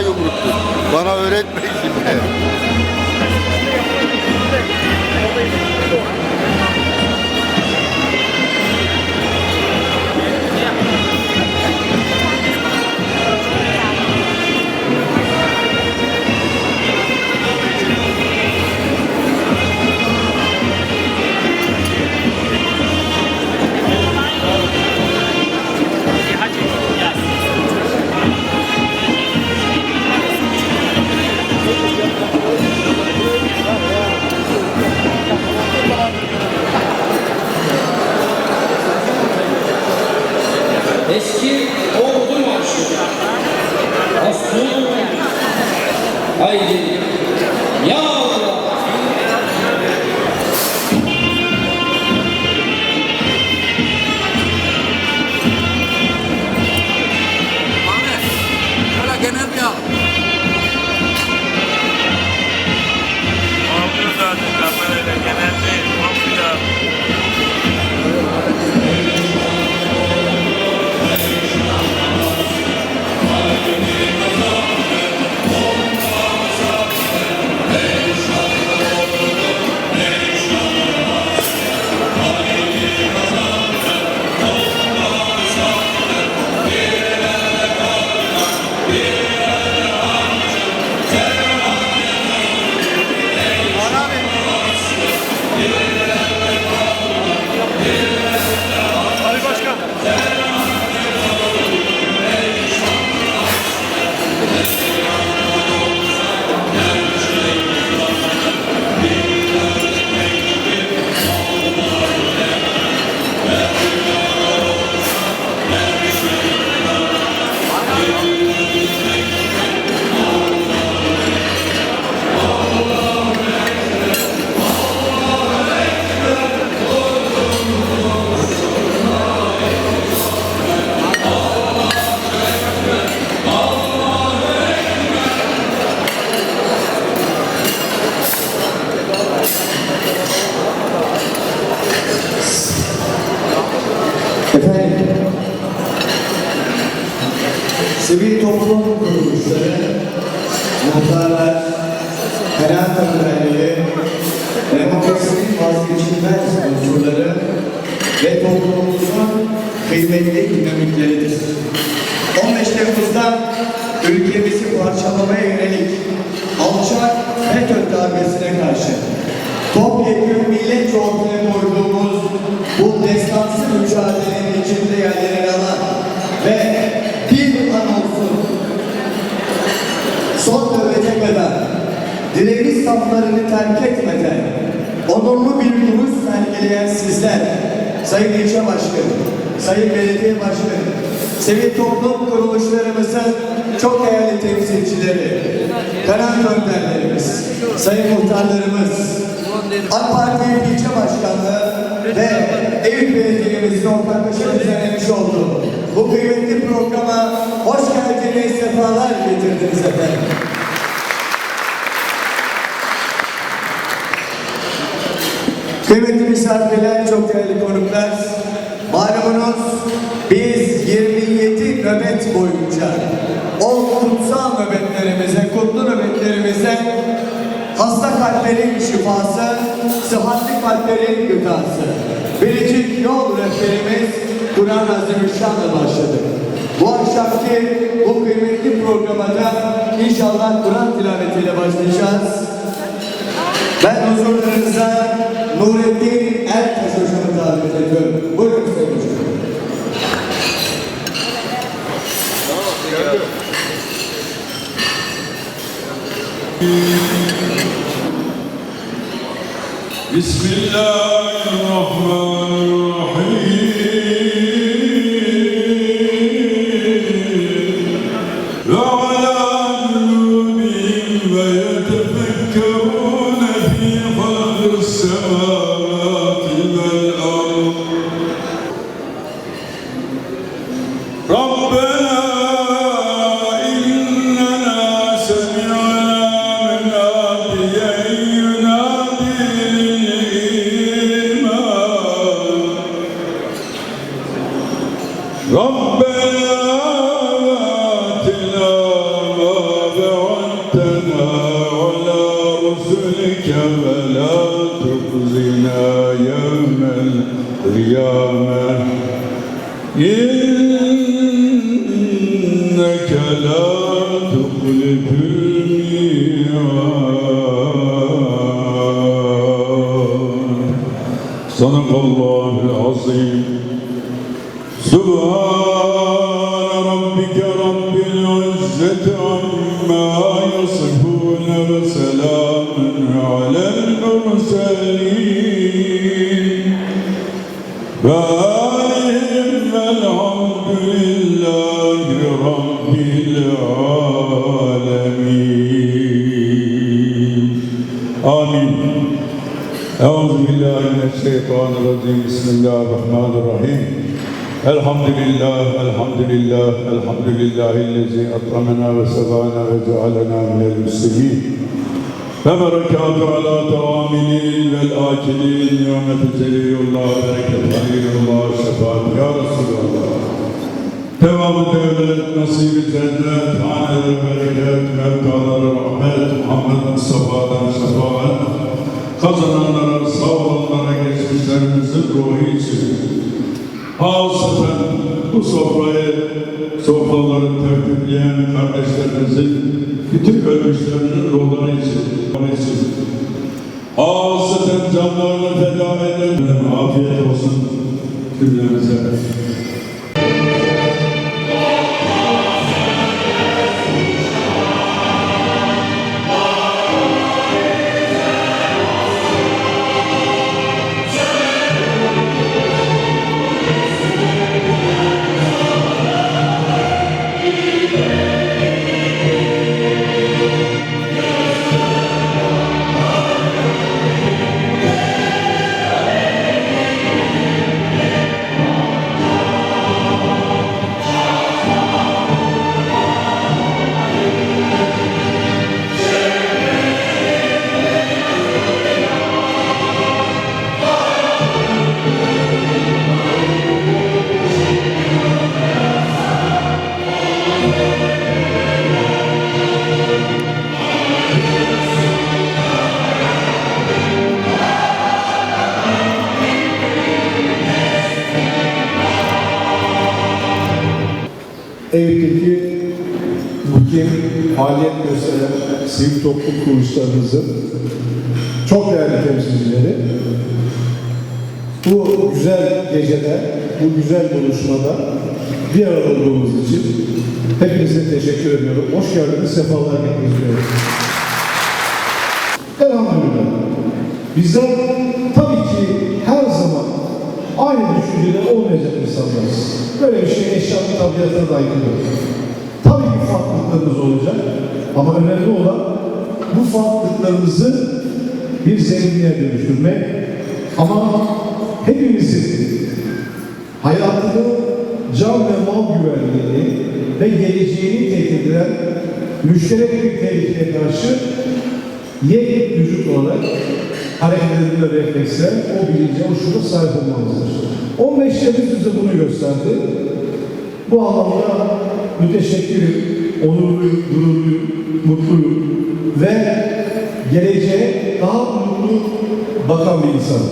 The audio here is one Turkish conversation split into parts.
yumruktur. Bana öğretme şimdi. toplum kuruluşları, muhtarlar, kanaat önderleri, demokrasinin vazgeçilmez unsurları ve toplumumuzun kıymetli dinamikleridir. 15 Temmuz'da ülkemizi parçalamaya yönelik alçak FETÖ darbesine karşı topyekun milletçe ortaya koyduğumuz bu destansı mücadelenin içinde yerlerini alan son nöbete kadar direniş saflarını terk etmeden onurlu bir duruş sergileyen sizler, Sayın İlçe Başkanı, Sayın Belediye Başkanı, sivil toplum kuruluşlarımızın çok değerli temsilcileri, kanaat önderlerimiz, sayın muhtarlarımız, AK Parti ilçe başkanlığı ve Eyüp Belediye'mizin ortaklaşa düzenlemiş olduğu bu kıymetli programa hoş geldiniz, sefalar getirdiniz efendim. Kıymetli misafirler, çok değerli konuklar, malumunuz biz 27 nöbet boyunca o kutsal nöbetlerimize, kutlu nöbetlerimize hasta kalplerin şifası, sıhhatli kalplerin gıdası, biricik yol rehberimiz Kur'an Azerbaycan'la başladık. Bu akşamki bu kıymetli programda inşallah Kur'an tilavetiyle başlayacağız. Ben huzurlarınıza Nurettin Ertaş hocamı davet ediyorum. Buyurun Sayın Hocam. Bismillah. تخزنا يوم القيامة إنك لا تخلف الميعاد صدق الله العظيم سبحان والحمد لله آمين. أعوذ بالله من الشيطان الرجيم. بسم الله الرحمن الرحيم. الحمد لله الحمد لله الحمد لله الذي أطعمنا وسقانا وجعلنا من المسلمين. فبركات على طعامين والآكلين يوم تجري الله بركة خير الله شفاعة يا رسول الله Devamı devlet, nasibi cennet, haneleri bereket, mevkaları rahmet, Muhammed Mustafa'dan şefaat, kazananlara, sağ olanlara geçmişlerimizin ruhu için. Hasıfen bu sofrayı, sofraları tertipleyen kardeşlerimizin, bütün canlarını feda eden, afiyet olsun cümlemize. Eyüp'teki muhkim faaliyet gösteren sivil toplum kuruluşlarımızın çok değerli temsilcileri bu güzel gecede, bu güzel buluşmada bir arada olduğumuz için hepinize teşekkür ediyorum. Hoş geldiniz, sefalar getirdiniz. Elhamdülillah. Bizler tabii ki her zaman aynı düşüncede olmayacak insanlarız. Böyle bir şey eşyanın tabiatına da aykırı. Tabii ki farklılıklarımız olacak. Ama önemli olan bu farklılıklarımızı bir zenginliğe dönüştürmek. Ama hepimizin hayatını can ve mal güvenliğini ve geleceğini tehdit eden müşterek bir tehlikeye karşı yeni vücut olarak hareket edilen refleksler, o bilince, o şuura sahip olmamızdır. 15 Temmuz bize bunu gösterdi. Bu anlamda müteşekkirim, onurluyum, gururluyum, mutluyum ve geleceğe daha mutlu bakan bir insanım.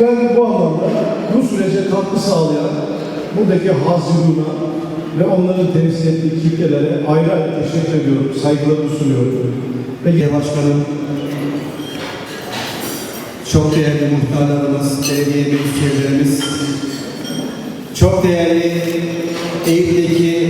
Ben bu anlamda bu sürece katkı sağlayan buradaki hazırlığına ve onların temsil ettiği kitlelere ayrı ayrı teşekkür ediyorum, saygılarımı sunuyorum. Ve Başkanım, çok değerli muhtarlarımız, belediye meclislerimiz, çok değerli Eyüp'teki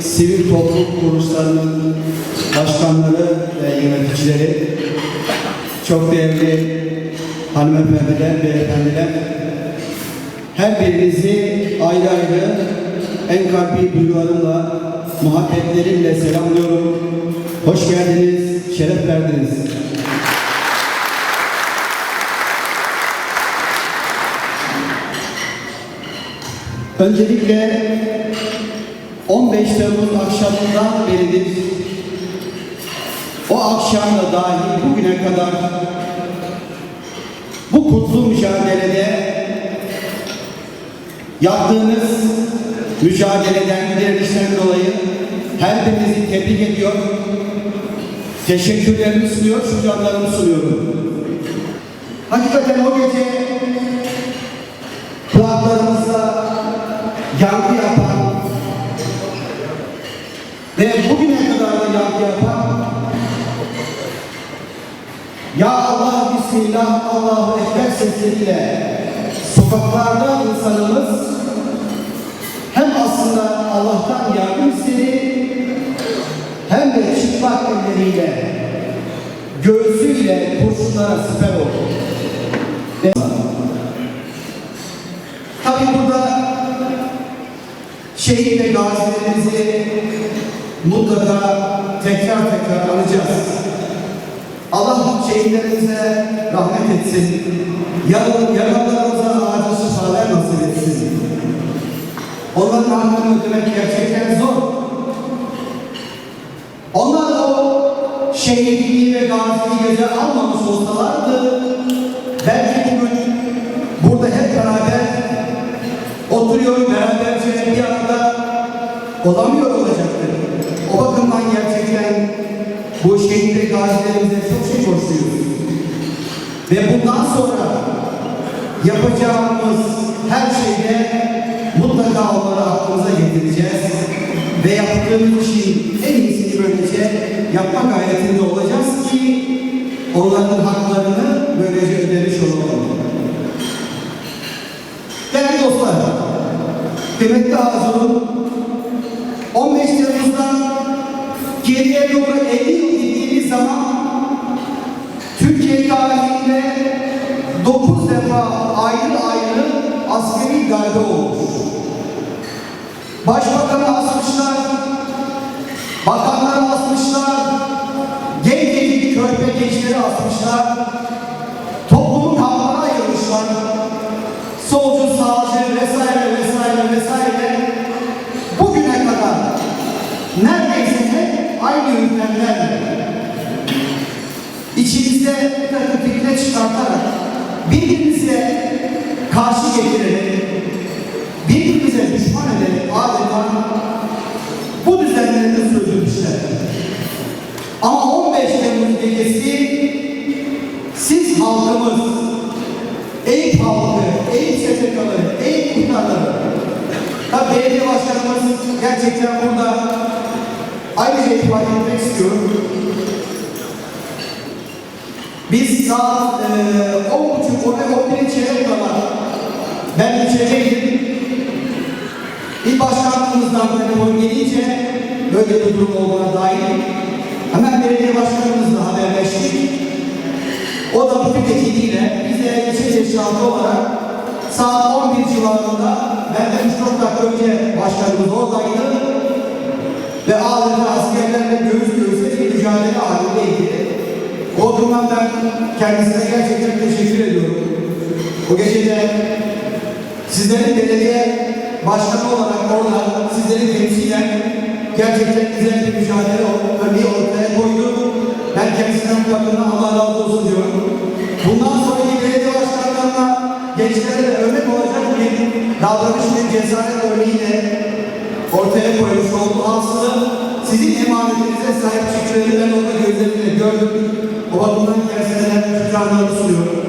sivil toplum kuruluşlarının başkanları ve yöneticileri, çok değerli hanımefendiler, beyefendiler, her birinizi ayrı ayrı en kalbi duygularımla, muhabbetlerimle selamlıyorum. Hoş geldiniz, şeref verdiniz. Öncelikle 15 Temmuz akşamından beridir o akşamda dahil bugüne kadar bu kutlu mücadelede yaptığınız mücadeleden, direnişten dolayı her birinizi tebrik ediyor. teşekkürlerimi sunuyor, şükranlarımı sunuyorum. Hakikaten o gece kulaklarımızda yankı yapan ve bugüne kadar da yankı yapan Ya Allah Bismillah Allahu Ekber sesleriyle sokaklarda insanımız hem aslında Allah'tan yardım istedi hem de çıplak elleriyle göğsüyle kurşunlara siper oldu. Ve Tabi burada şehit ve gazilerimizi mutlaka tekrar tekrar alacağız. Allah şehitlerimize rahmet etsin. Yar- Yaralılarımıza acil şifalar nasip etsin. Onların hakkını ödemek gerçekten zor. Onlar o şehitliği ve gaziliği göze almamış olsalardı belki bugün burada hep beraber oturuyor beraberce bir arada olamıyor bu şehit gazilerimize çok şey borçluyuz. Ve bundan sonra yapacağımız her şeyde mutlaka onları aklımıza getireceğiz. Ve yaptığımız işin en iyisini böylece yapma gayretinde olacağız ki onların haklarını böylece ödemiş olalım. Değerli dostlar, kıymetli Hazırım, 15 askeri darbe olmuş. Başbakanı asmışlar, bakanları asmışlar, gencecik körpe gençleri asmışlar, toplumu kamplara ayırmışlar, solcu, sağcı vesaire vesaire vesaire bugüne kadar neredeyse hep aynı yöntemlerle içimizde bir takım fikre çıkartarak birbirimize karşı getirerek birbirimize düşman ederek adeta bu düzenlerini sürdürmüşler. Ama 15 Temmuz gecesi siz halkımız, Eyüp halkı, Eyüp STK'ları, Eyüp muhtarları, tabi belediye başkanımız gerçekten burada ayrıca ifade etmek istiyorum. Biz saat e, 10.30 oraya 11'e çeyrek kadar ben içerideydim. İl başkanlığımızdan telefon gelince böyle bir durum olduğuna dair hemen belediye başkanımızla haberleştik. O da bütün ekibiyle bize ilçe teşkilatı olarak saat 11 civarında benden 3-4 dakika önce başkanımız oradaydı ve adeta askerlerle göğüs göğüse bir mücadele halindeydi. O durumdan kendisine gerçekten teşekkür ediyorum. O gece de sizlerin belediye başkanı olarak orada sizleri temsilen gerçekten güzel bir mücadele örneği ortaya koydu. Ben kendisinden bakımdan Allah razı olsun diyorum. Bundan sonraki belediye başkanlarına gençlere de örnek olacak bir davranış ve cesaret örneği de ortaya koymuş oldu. Aslında sizin emanetinize sahip çıktığını ben orada gözlerimle gördüm. O bakımdan kendisine şükranlarımı sunuyorum.